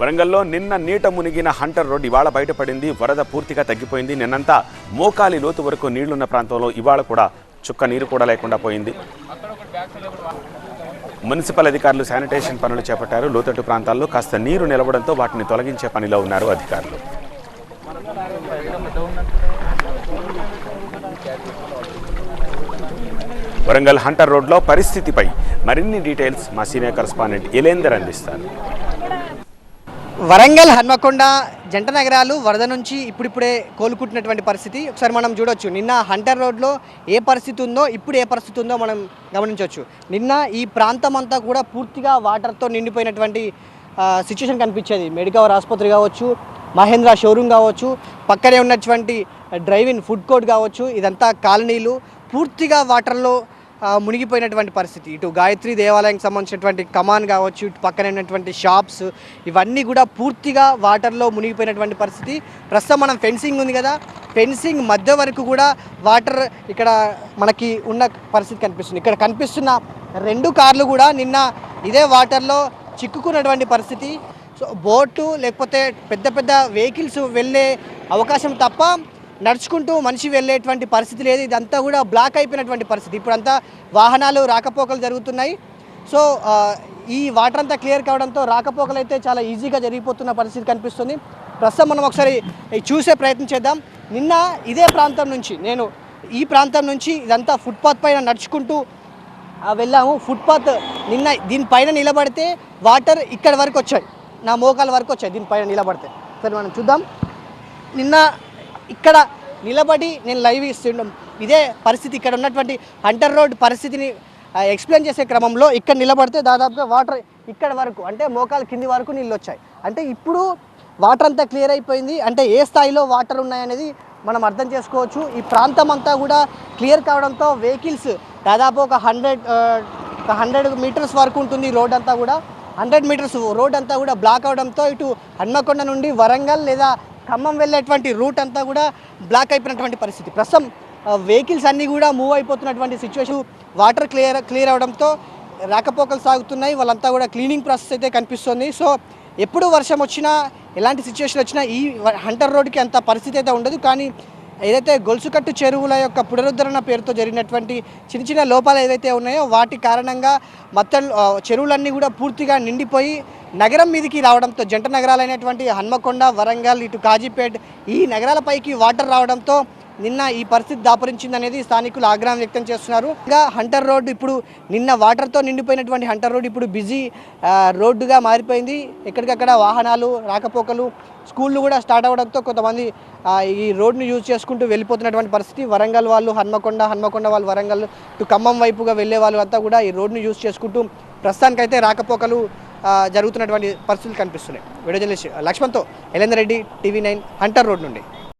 వరంగల్లో నిన్న నీట మునిగిన హంటర్ రోడ్ ఇవాళ బయటపడింది. వరద పూర్తిగా తగ్గిపోయింది. నిన్నంతా మోకాలి లోతు వరకు నీళ్ళున్న ప్రాంతంలో ఇవాళ కూడా చుక్క నీరు కూడా లేకుండా పోయింది. మున్సిపల్ అధికారులు శానిటేషన్ పనులు చేపట్టారు. లోతట్టు ప్రాంతాల్లో కాస్త నీరు నిలవడంతో వాటిని తొలగించే పనిలో ఉన్నారు అధికారులు. వరంగల్ హంటర్ రోడ్లో పరిస్థితిపై మరిన్ని డీటెయిల్స్ మా సీనియర్ కరస్పాండెంట్ ఇలేందర్ అందిస్తారు. వరంగల్ హన్మకొండ జంట నగరాలు వరద నుంచి ఇప్పుడిప్పుడే కోలుకుంటున్నటువంటి పరిస్థితి. ఒకసారి మనం చూడొచ్చు. నిన్న హంటర్ రోడ్లో ఏ పరిస్థితి ఉందో ఇప్పుడు ఏ పరిస్థితి ఉందో మనం గమనించవచ్చు నిన్న ఈ ప్రాంతం అంతా కూడా పూర్తిగా వాటర్తో నిండిపోయినటువంటి సిచ్యువేషన్ కనిపించేది. మెడికవర్ ఆసుపత్రి కావచ్చు మహేంద్ర షోరూమ్ కావచ్చు పక్కనే ఉన్నటువంటి డ్రైవింగ్ ఫుడ్ కోర్ట్ కావచ్చు ఇదంతా కాలనీలు. పూర్తిగా వాటర్లో మునిగిపోయినటువంటి పరిస్థితి. ఇటు గాయత్రి దేవాలయానికి సంబంధించినటువంటి కమాన్ కావచ్చు ఇటు పక్కన ఉన్నటువంటి షాప్స్ ఇవన్నీ కూడా పూర్తిగా వాటర్లో మునిగిపోయినటువంటి పరిస్థితి. ప్రస్తుతం మనం ఫెన్సింగ్ ఉంది కదా ఫెన్సింగ్ మధ్య వరకు కూడా వాటర్ ఇక్కడ మనకి ఉన్న పరిస్థితి కనిపిస్తుంది. ఇక్కడ కనిపిస్తున్న రెండు కార్లు కూడా నిన్న ఇదే వాటర్లో చిక్కుకున్నటువంటి పరిస్థితి. సో బోటు లేకపోతే పెద్ద పెద్ద వెహికల్స్ వెళ్ళే అవకాశం తప్ప నడుచుకుంటూ మనిషి వెళ్ళేటువంటి పరిస్థితి లేదు. ఇదంతా కూడా బ్లాక్ అయిపోయినటువంటి పరిస్థితి. ఇప్పుడంతా వాహనాలు రాకపోకలు జరుగుతున్నాయి. సో ఈ వాటర్ అంతా క్లియర్ కావడంతో రాకపోకలు అయితే చాలా ఈజీగా జరిగిపోతున్న పరిస్థితి కనిపిస్తుంది. ప్రస్తుతం మనం ఒకసారి చూసే ప్రయత్నం చేద్దాం. నిన్న ఇదే ప్రాంతం నుంచి నేను ఈ ప్రాంతం నుంచి ఇదంతా ఫుట్పాత్ పైన నడుచుకుంటూ వెళ్ళాము. ఫుట్పాత్ నిన్న దీనిపైన నిలబడితే వాటర్ ఇక్కడ వరకు వచ్చాయి. నా మోకాల వరకు వచ్చాయి దీనిపైన నిలబడితే. సరే మనం చూద్దాం. నిన్న ఇక్కడ నిలబడి నేను లైవ్ ఇస్తుండం. ఇదే పరిస్థితి ఇక్కడ ఉన్నటువంటి హంటర్ రోడ్ పరిస్థితిని ఎక్స్ప్లెయిన్ చేసే క్రమంలో ఇక్కడ నిలబడితే దాదాపుగా వాటర్ ఇక్కడ వరకు అంటే మోకాలు కింది వరకు నీళ్ళు వచ్చాయి. అంటే ఇప్పుడు వాటర్ అంతా క్లియర్ అయిపోయింది. అంటే ఏ స్థాయిలో వాటర్ ఉన్నాయనేది మనం అర్థం చేసుకోవచ్చు. ఈ ప్రాంతం అంతా కూడా క్లియర్ కావడంతో వెహికల్స్ దాదాపు ఒక హండ్రెడ్ ఒక హండ్రెడ్ మీటర్స్ వరకు ఉంటుంది రోడ్ అంతా కూడా. హండ్రెడ్ మీటర్స్ రోడ్ అంతా కూడా బ్లాక్ అవడంతో ఇటు హన్మకొండ నుండి వరంగల్ లేదా ఖమ్మం వెళ్ళేటువంటి రూట్ అంతా కూడా బ్లాక్ అయిపోయినటువంటి పరిస్థితి. ప్రస్తుతం వెహికల్స్ అన్నీ కూడా మూవ్ అయిపోతున్నటువంటి సిచ్యువేషన్ వాటర్ క్లియర్ క్లియర్ అవడంతో రాకపోకలు సాగుతున్నాయి. వాళ్ళంతా కూడా క్లీనింగ్ ప్రాసెస్ అయితే కనిపిస్తుంది. సో ఎప్పుడు వర్షం వచ్చినా ఎలాంటి సిచ్యువేషన్ వచ్చినా ఈ హంటర్ రోడ్కి అంత పరిస్థితి అయితే ఉండదు. కానీ ఏదైతే గొలుసుకట్టు చెరువుల యొక్క పునరుద్ధరణ పేరుతో జరిగినటువంటి చిన్న చిన్న లోపాలు ఏదైతే ఉన్నాయో వాటి కారణంగా మొత్తం చెరువులన్నీ కూడా పూర్తిగా నిండిపోయి నగరం మీదకి రావడంతో జంట నగరాలైనటువంటి హన్మకొండ వరంగల్ ఇటు కాజీపేట్ ఈ నగరాలపైకి వాటర్ రావడంతో నిన్న ఈ పరిస్థితి దాపరించిందనేది స్థానికులు ఆగ్రహం వ్యక్తం చేస్తున్నారు. ఇంకా హంటర్ రోడ్డు ఇప్పుడు నిన్న వాటర్తో నిండిపోయినటువంటి హంటర్ రోడ్డు ఇప్పుడు బిజీ రోడ్డుగా మారిపోయింది. ఎక్కడికక్కడ వాహనాలు రాకపోకలు స్కూళ్ళు కూడా స్టార్ట్ అవ్వడంతో కొంతమంది ఈ రోడ్ను యూజ్ చేసుకుంటూ వెళ్ళిపోతున్నటువంటి పరిస్థితి. వరంగల్ వాళ్ళు హన్మకొండ హన్మకొండ వాళ్ళు వరంగల్ ఇటు ఖమ్మం వైపుగా వెళ్ళే వాళ్ళు అంతా కూడా ఈ రోడ్ను యూజ్ చేసుకుంటూ ప్రస్తుతానికైతే రాకపోకలు జరుగుతున్నటువంటి పరిస్థితులు కనిపిస్తున్నాయి. Video journalist లక్ష్మణ్తో Elender Reddy TV nine Hunter road నుండి.